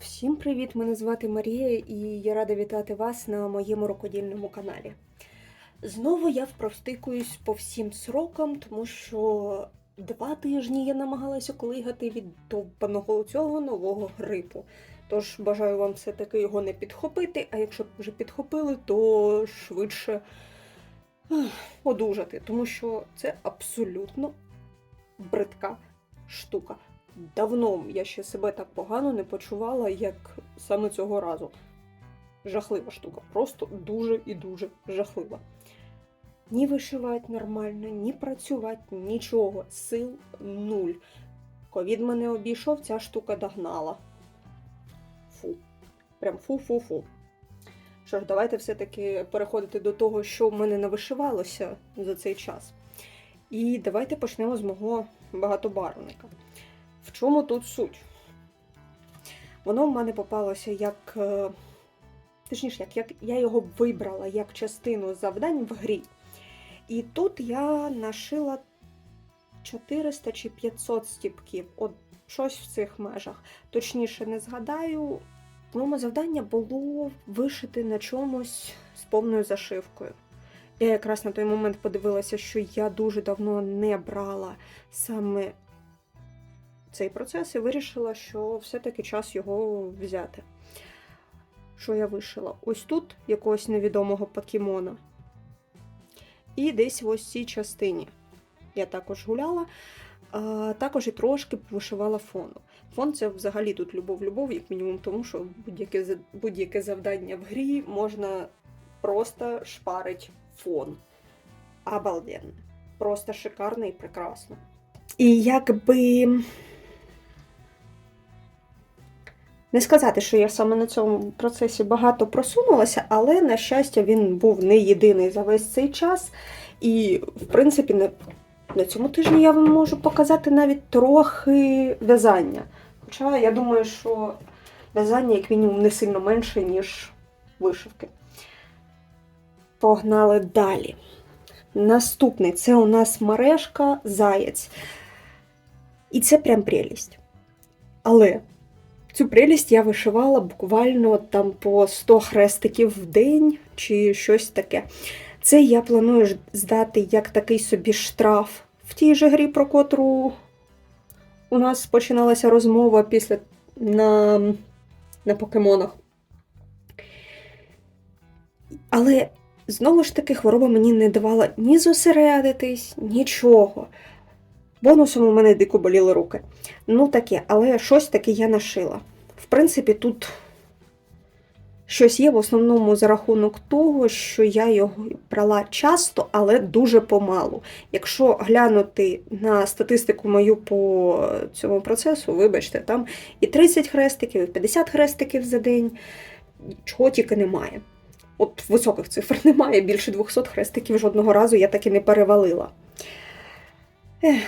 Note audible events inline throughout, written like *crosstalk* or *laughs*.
Всім привіт! Мене звати Марія і я рада вітати вас на моєму рукодільному каналі. Знову я впровстикуюсь по всім срокам, тому що два тижні я намагалася колигати від довбаного цього нового грипу. Тож бажаю вам все-таки його не підхопити, а якщо вже підхопили, то швидше одужати, тому що це абсолютно бридка штука. Давно я ще себе так погано не почувала, як саме цього разу. Жахлива штука, просто дуже і дуже жахлива. Ні вишивати нормально, ні працювати, нічого. Сил нуль. Ковід мене обійшов, ця штука догнала. Фу. Прям фу-фу-фу. Що ж, давайте все-таки переходити до того, що в мене не вишивалося за цей час. І давайте почнемо з мого багатобарвника. В чому тут суть? Воно в мене попалося як. е, Точніше, як, я його вибрала як частину завдань в грі. І тут я нашила 400 чи 500 стіпків. От щось в цих межах. Точніше, не згадаю. Моє завдання було вишити на чомусь з повною зашивкою. Я якраз на той момент подивилася, що я дуже давно не брала саме цей процес і вирішила, що все-таки час його взяти. Що я вишила? Ось тут якогось невідомого покемона. І десь в ось цій частині. Я також гуляла, а також і трошки вишивала фону. Фон це взагалі тут любов-любов, як мінімум, тому що будь-яке, будь-яке завдання в грі можна просто шпарить фон. Обалденно. Просто шикарно і прекрасно. І якби. Не сказати, що я саме на цьому процесі багато просунулася, але, на щастя, він був не єдиний за весь цей час. І, в принципі, на, на цьому тижні я вам можу показати навіть трохи в'язання. Хоча я думаю, що в'язання, як мінімум, не сильно менше, ніж вишивки. Погнали далі. Наступний це у нас мережка Заєць. І це прям прелість. Але цю прелість я вишивала буквально там по 100 хрестиків в день чи щось таке. Це я планую здати як такий собі штраф в тій же грі, про котру у нас починалася розмова після на, на покемонах. Але знову ж таки хвороба мені не давала ні зосередитись, нічого. Бонусом у мене дико боліли руки. Ну таке, але щось таке я нашила. В принципі, тут щось є в основному за рахунок того, що я його брала часто, але дуже помалу. Якщо глянути на статистику мою по цьому процесу, вибачте, там і 30 хрестиків, і 50 хрестиків за день, чого тільки немає. От високих цифр *laughs* немає, більше 200 хрестиків жодного разу я так і не перевалила. Ех,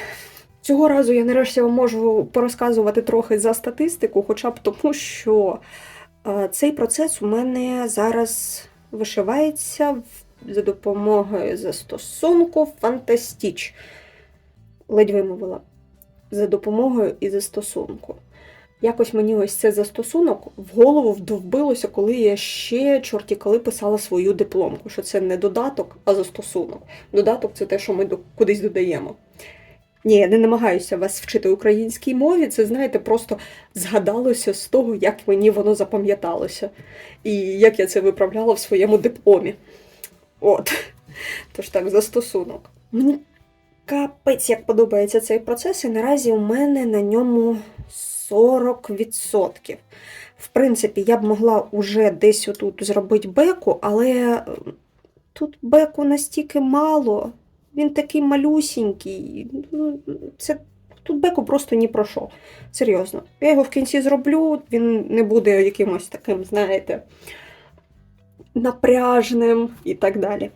Цього разу я нарешті вам можу порозказувати трохи за статистику, хоча б тому, що е, цей процес у мене зараз вишивається за допомогою застосунку Фантастіч. Ледь вимовила. За допомогою і застосунку. Якось мені ось це застосунок в голову вдовбилося, коли я ще чорті коли писала свою дипломку, що це не додаток, а застосунок. Додаток це те, що ми кудись додаємо. Ні, я не намагаюся вас вчити українській мові. Це, знаєте, просто згадалося з того, як мені воно запам'яталося, і як я це виправляла в своєму дипломі. От. Тож так, застосунок. Мені капець як подобається цей процес, і наразі у мене на ньому 40%. В принципі, я б могла уже десь отут зробити беку, але тут беку настільки мало. Він такий малюсінький. Ну, Це тут беку просто ні про що. Серйозно. Я його в кінці зроблю, він не буде якимось таким, знаєте, напряжним і так далі.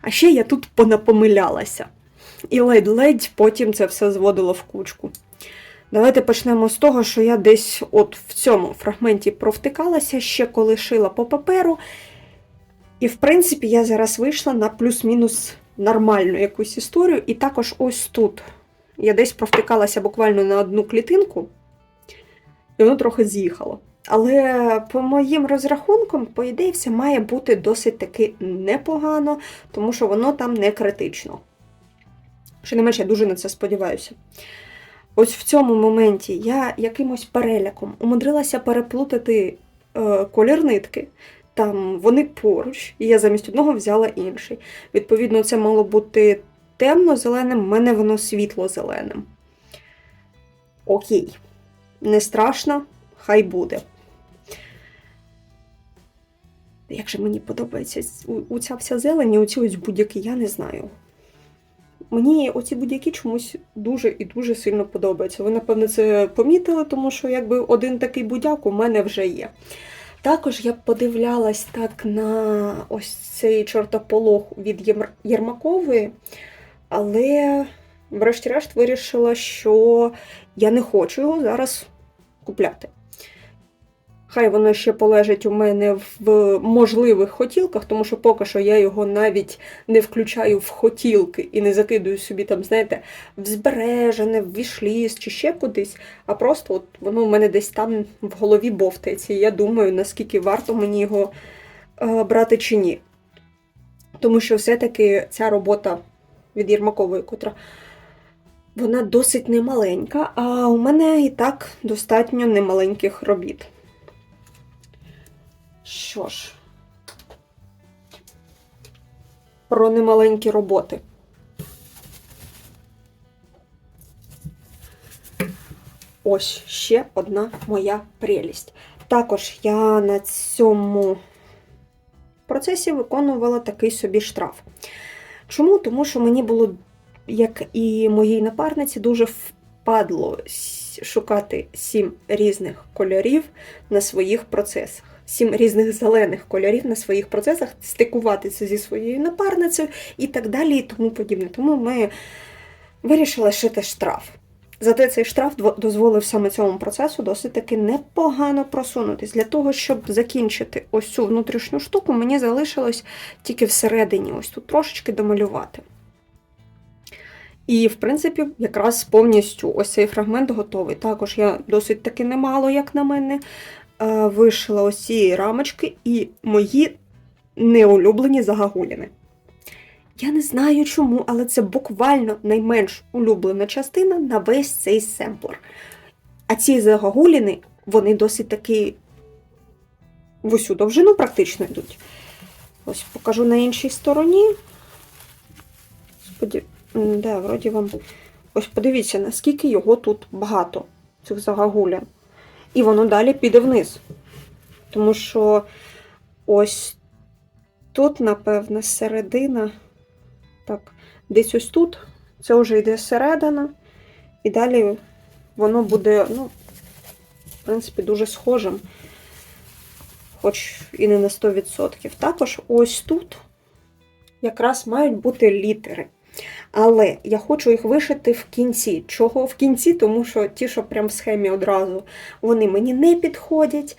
А ще я тут понапомилялася. І ледь-ледь потім це все зводило в кучку. Давайте почнемо з того, що я десь от в цьому фрагменті провтикалася, ще коли шила по паперу. І, в принципі, я зараз вийшла на плюс-мінус нормальну якусь історію. І також ось тут. Я десь провтикалася буквально на одну клітинку, і воно трохи з'їхало. Але по моїм розрахункам, по ідеї, все має бути досить таки непогано, тому що воно там не критично. Ще не менше, я дуже на це сподіваюся. Ось в цьому моменті я якимось переляком умудрилася переплутати е, колір нитки. Там вони поруч, і я замість одного взяла інший. Відповідно, це мало бути темно-зеленим, в мене воно світло-зеленим. Окей, не страшно, хай буде. Як же мені подобається у- ця вся зелень, і оці ось будь-які, я не знаю. Мені оці будь-які чомусь дуже і дуже сильно подобаються. Ви, напевно, це помітили, тому що якби один такий будяк у мене вже є. Також я подивлялась так на ось цей чортополох від Єрмакової, але врешті-решт вирішила, що я не хочу його зараз купляти. Хай воно ще полежить у мене в можливих хотілках, тому що поки що я його навіть не включаю в хотілки і не закидую собі там, знаєте, в збережене, в вішліс чи ще кудись, а просто от воно у мене десь там в голові бовтається. І я думаю, наскільки варто мені його е, брати чи ні. Тому що все-таки ця робота від Єрмакової, котра вона досить немаленька, а у мене і так достатньо немаленьких робіт. Що ж, про немаленькі роботи. Ось ще одна моя прелість. Також я на цьому процесі виконувала такий собі штраф. Чому? Тому що мені було, як і моїй напарниці, дуже впадло шукати сім різних кольорів на своїх процесах. Сім різних зелених кольорів на своїх процесах, стикувати це зі своєю напарницею і так далі, і тому подібне. Тому ми вирішили шити штраф. Зате цей штраф дозволив саме цьому процесу досить таки непогано просунутись. Для того, щоб закінчити ось цю внутрішню штуку, мені залишилось тільки всередині, ось тут трошечки домалювати. І, в принципі, якраз повністю ось цей фрагмент готовий. Також я досить таки немало, як на мене, вишила ось ці рамочки і мої неулюблені загагуліни. Я не знаю чому, але це буквально найменш улюблена частина на весь цей семплер. А ці загагуліни, вони досить таки в усю довжину практично йдуть. Ось покажу на іншій стороні. Споді... Да, вроді вам. Ось подивіться, наскільки його тут багато, цих загагулян. І воно далі піде вниз. Тому що ось тут, напевне, середина. Так, десь ось тут. Це вже йде середина. І далі воно буде, ну, в принципі, дуже схожим. Хоч і не на 100%. Також ось тут якраз мають бути літери. Але я хочу їх вишити в кінці. Чого в кінці? Тому що ті, що прям в схемі одразу, вони мені не підходять.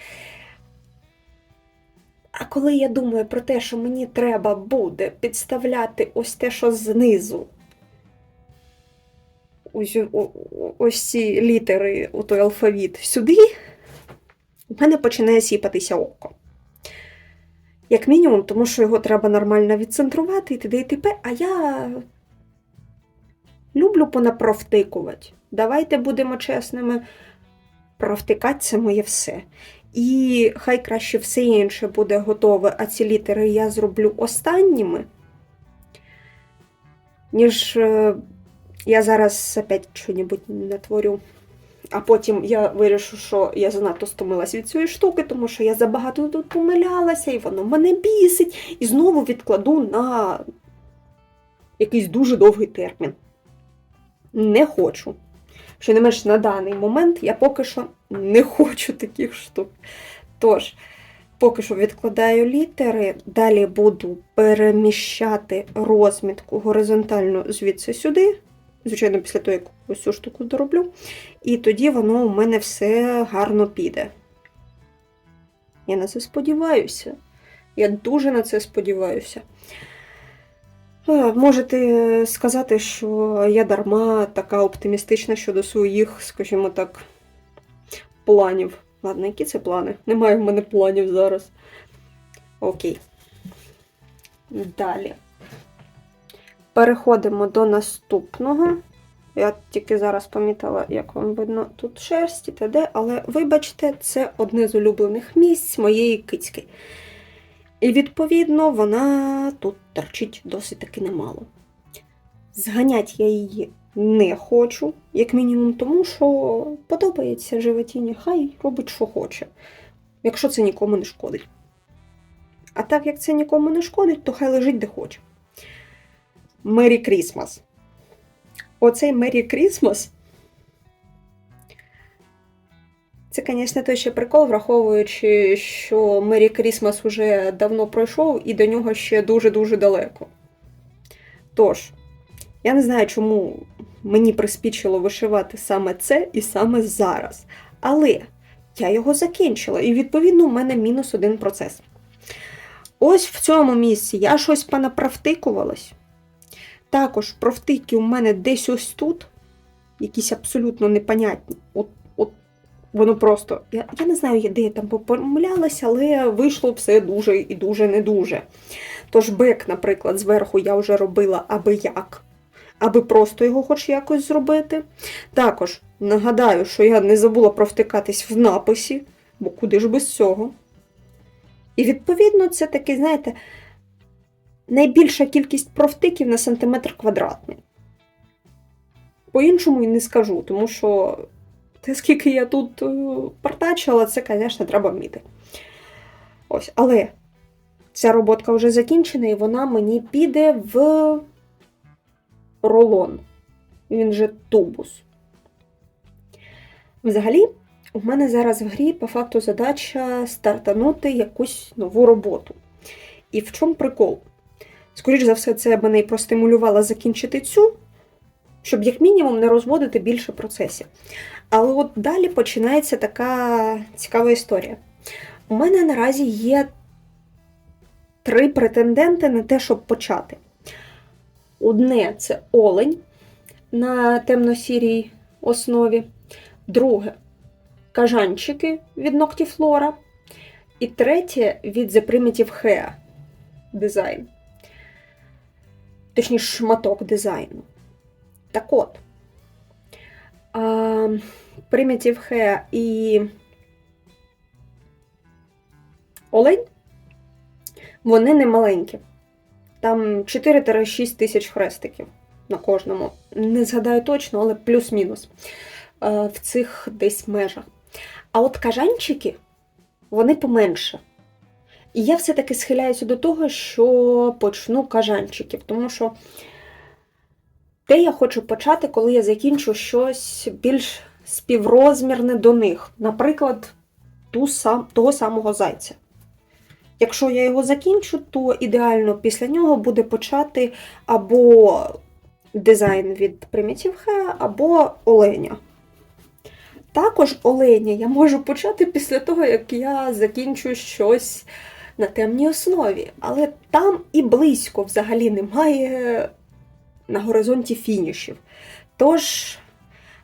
А коли я думаю про те, що мені треба буде підставляти ось те, що знизу, ось, ось ці літери, у той алфавіт сюди, у мене починає сіпатися око. Як мінімум, тому що його треба нормально відцентрувати і т.д. і т.п. А я люблю понапровтикувати. Давайте будемо чесними. Провтикати це моє все. І хай краще все інше буде готове, а ці літери я зроблю останніми, ніж е, я зараз опять щось натворю. А потім я вирішу, що я занадто стомилась від цієї штуки, тому що я забагато тут помилялася, і воно мене бісить. І знову відкладу на якийсь дуже довгий термін. Не хочу. Що не менш на даний момент я поки що не хочу таких штук. Тож, поки що відкладаю літери, далі буду переміщати розмітку горизонтально звідси сюди. Звичайно, після того, як ось цю штуку дороблю. І тоді воно у мене все гарно піде. Я на це сподіваюся. Я дуже на це сподіваюся. Е, Можете сказати, що я дарма така оптимістична щодо своїх, скажімо так, планів Ладно, які це плани? Немає в мене планів зараз. Окей. Далі. Переходимо до наступного. Я тільки зараз помітила, як вам видно тут шерсть і т.д., але вибачте, це одне з улюблених місць моєї кицьки. І, відповідно, вона тут торчить досить таки немало. Зганять я її не хочу, як мінімум, тому що подобається животіні, хай робить, що хоче, якщо це нікому не шкодить. А так як це нікому не шкодить, то хай лежить де хоче. Мері Крісмас. Оцей Мері Крісмас. Це, звісно, той ще прикол, враховуючи, що Мері Крісмас уже давно пройшов і до нього ще дуже-дуже далеко. Тож, я не знаю, чому мені приспічило вишивати саме це і саме зараз. Але я його закінчила, і, відповідно, у мене мінус один процес. Ось в цьому місці я щось понаправтикувалась. Також провтики у мене десь ось тут, якісь абсолютно непонятні. От воно просто. Я, я не знаю, де я там помилялася, але вийшло все дуже і дуже не дуже. Тож бек, наприклад, зверху я вже робила аби як, аби просто його хоч якось зробити. Також нагадаю, що я не забула провтикатись в написі, бо куди ж без цього. І відповідно, це такий, знаєте, найбільша кількість провтиків на сантиметр квадратний. По-іншому і не скажу, тому що те, скільки я тут е, партачила, це, звісно, треба вміти. Ось, але ця роботка вже закінчена, і вона мені піде в рулон. Він же тубус. Взагалі, у мене зараз в грі по факту задача стартанути якусь нову роботу. І в чому прикол? Скоріше за все, це мене і простимулювало закінчити цю, щоб як мінімум не розводити більше процесів. Але от далі починається така цікава історія. У мене наразі є три претенденти на те, щоб почати. Одне це олень на темно-сірій основі, друге кажанчики від Noctiflora, і третє від The Primitive Hair дизайн. Точніше, шматок дизайну. Так от, а, Primitive Hair і Олень, вони не маленькі. Там 4-6 тисяч хрестиків на кожному. Не згадаю точно, але плюс-мінус в цих десь межах. А от кажанчики, вони поменше. І я все-таки схиляюся до того, що почну кажанчиків, тому що те я хочу почати, коли я закінчу щось більш співрозмірне до них. Наприклад, ту сам, того самого зайця. Якщо я його закінчу, то ідеально після нього буде почати або дизайн від Primitive Hair, або оленя. Також оленя я можу почати після того, як я закінчу щось на темній основі. Але там і близько взагалі немає на горизонті фінішів. Тож,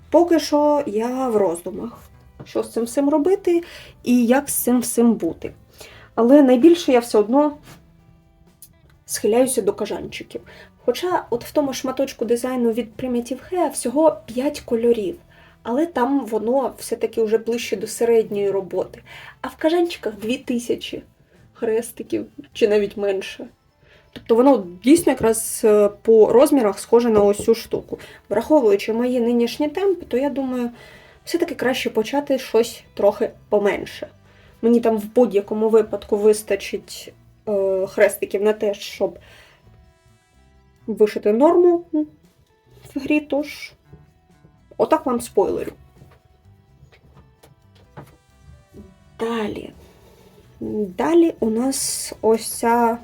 поки що я в роздумах, що з цим всім робити і як з цим всім бути. Але найбільше я все одно схиляюся до кажанчиків. Хоча, от в тому шматочку дизайну від Primitive Hair всього 5 кольорів але там воно все-таки вже ближче до середньої роботи. А в кажанчиках 2000 хрестиків чи навіть менше. Тобто воно дійсно якраз е, по розмірах схоже на ось цю штуку. Враховуючи мої нинішні темпи, то я думаю, все-таки краще почати щось трохи поменше. Мені там в будь-якому випадку вистачить е, хрестиків на те, щоб вишити норму в грі, тож Отак вам спойлерю. Далі. Далі у нас ось ця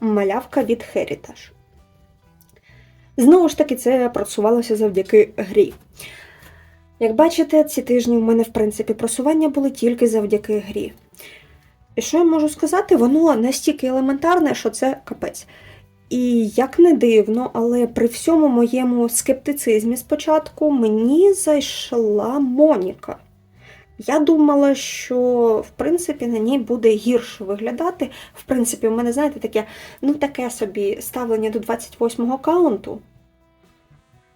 малявка від Heritage. Знову ж таки, це просувалося завдяки грі. Як бачите, ці тижні в мене, в принципі, просування були тільки завдяки грі. І що я можу сказати, воно настільки елементарне, що це капець. І як не дивно, але при всьому моєму скептицизмі спочатку мені зайшла Моніка Я думала, що в принципі на ній буде гірше виглядати. В принципі, у мене, знаєте, таке, ну таке собі ставлення до 28-го каунту.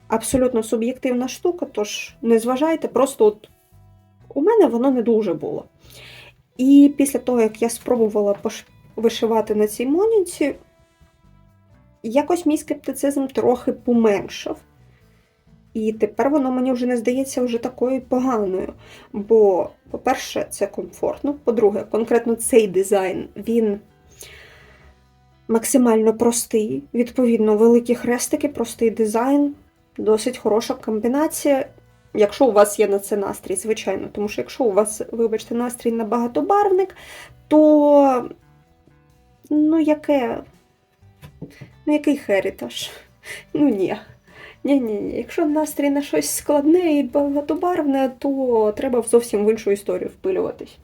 Абсолютно суб'єктивна штука, тож не зважайте, просто от у мене воно не дуже було. І після того, як я спробувала вишивати на цій моніці, якось мій скептицизм трохи поменшав. І тепер воно мені вже не здається вже такою поганою. Бо, по-перше, це комфортно. По-друге, конкретно цей дизайн він максимально простий. Відповідно, великі хрестики, простий дизайн, досить хороша комбінація. Якщо у вас є на це настрій, звичайно. Тому що якщо у вас, вибачте, настрій на багатобарвник, то ну яке. Ну, який херітаж? Ну ні. Ні, ні, ні. Якщо настрій на щось складне і багатобарвне, то треба зовсім в іншу історію впилюватись.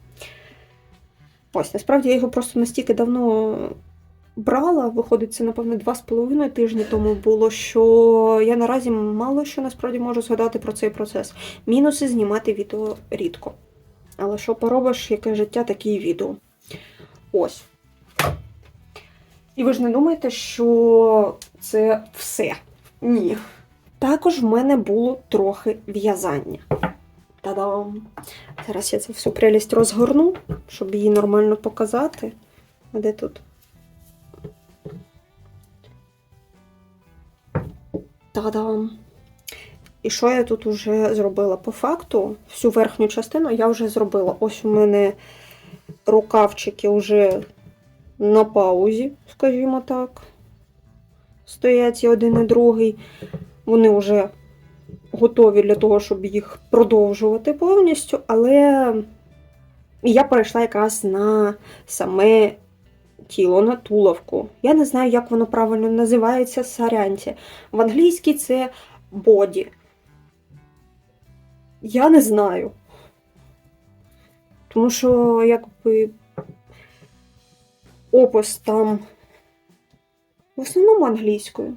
Ось, насправді я його просто настільки давно брала, виходить, це, напевно, два з половиною тижні тому було, що я наразі мало що насправді можу згадати про цей процес. Мінуси знімати відео рідко. Але що поробиш, яке життя, такі і відео. Ось. І ви ж не думаєте, що це все? Ні. Також в мене було трохи в'язання. Та-дам! Зараз я цю всю прелість розгорну, щоб її нормально показати. А де тут? Та-дам! І що я тут вже зробила? По факту, всю верхню частину я вже зробила. Ось у мене рукавчики вже на паузі, скажімо так. Стоять і один і другий. Вони вже готові для того, щоб їх продовжувати повністю, але я перейшла якраз на саме тіло, на туловку. Я не знаю, як воно правильно називається сарянці. В англійській це боді. Я не знаю. Тому що, якби, опис там в основному англійською.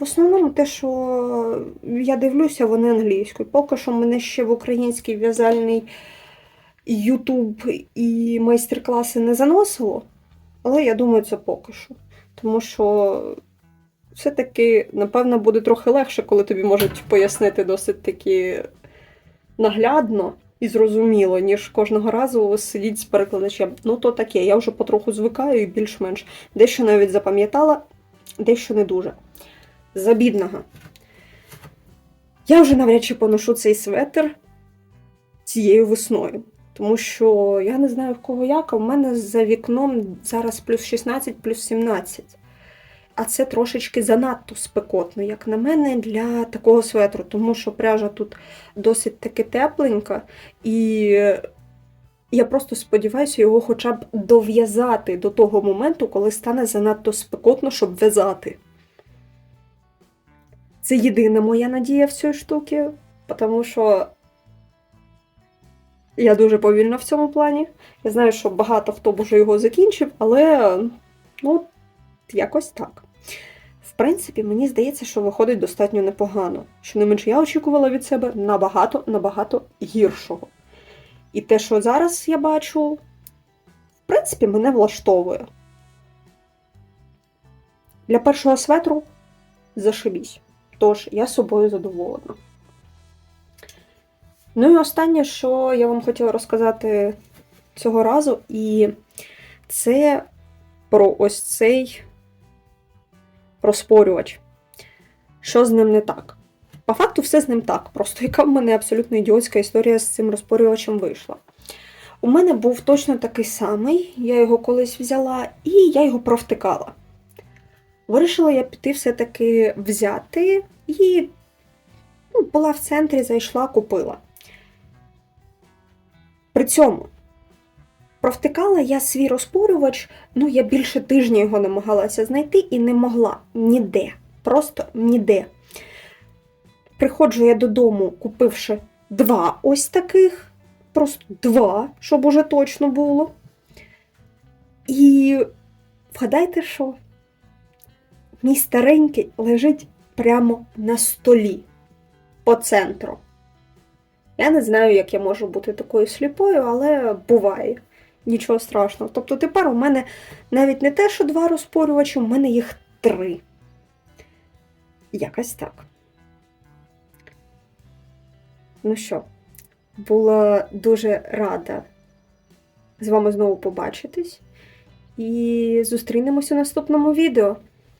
В основному те, що я дивлюся, вони англійською. Поки що мене ще в український в'язальний Ютуб і майстер-класи не заносило, але я думаю, це поки що. Тому що все-таки, напевно, буде трохи легше, коли тобі можуть пояснити досить таки наглядно і зрозуміло, ніж кожного разу сидіть з перекладачем. Ну, то таке, я вже потроху звикаю і більш-менш. Дещо навіть запам'ятала, дещо не дуже. За бідного. Я вже навряд чи поношу цей светр цією весною. Тому що я не знаю в кого як, а в мене за вікном зараз плюс 16, плюс 17. А це трошечки занадто спекотно, як на мене, для такого светру, тому що пряжа тут досить таки тепленька, і я просто сподіваюся його хоча б дов'язати до того моменту, коли стане занадто спекотно, щоб в'язати. Це єдина моя надія в цій штуці, тому що я дуже повільна в цьому плані. Я знаю, що багато хто б уже його закінчив, але ну, якось так. В принципі, мені здається, що виходить достатньо непогано. Що не менше, я очікувала від себе набагато-набагато гіршого. І те, що зараз я бачу, в принципі, мене влаштовує. Для першого светру зашибісь. Тож, я собою задоволена. Ну і останнє, що я вам хотіла розказати цього разу, і це про ось цей розпорювач. Що з ним не так? По факту, все з ним так. Просто яка в мене абсолютно ідіотська історія з цим розпорювачем вийшла. У мене був точно такий самий, я його колись взяла, і я його провтикала. Вирішила я піти все-таки взяти і ну, була в центрі, зайшла, купила. При цьому провтикала я свій розпорювач, ну я більше тижня його намагалася знайти і не могла ніде. Просто ніде. Приходжу я додому, купивши два ось таких, просто два, щоб уже точно було. І вгадайте, що? Мій старенький лежить прямо на столі по центру. Я не знаю, як я можу бути такою сліпою, але буває. Нічого страшного. Тобто тепер у мене навіть не те, що два розпорювачі, у мене їх три. Якось так. Ну що, була дуже рада з вами знову побачитись. І зустрінемось у наступному відео.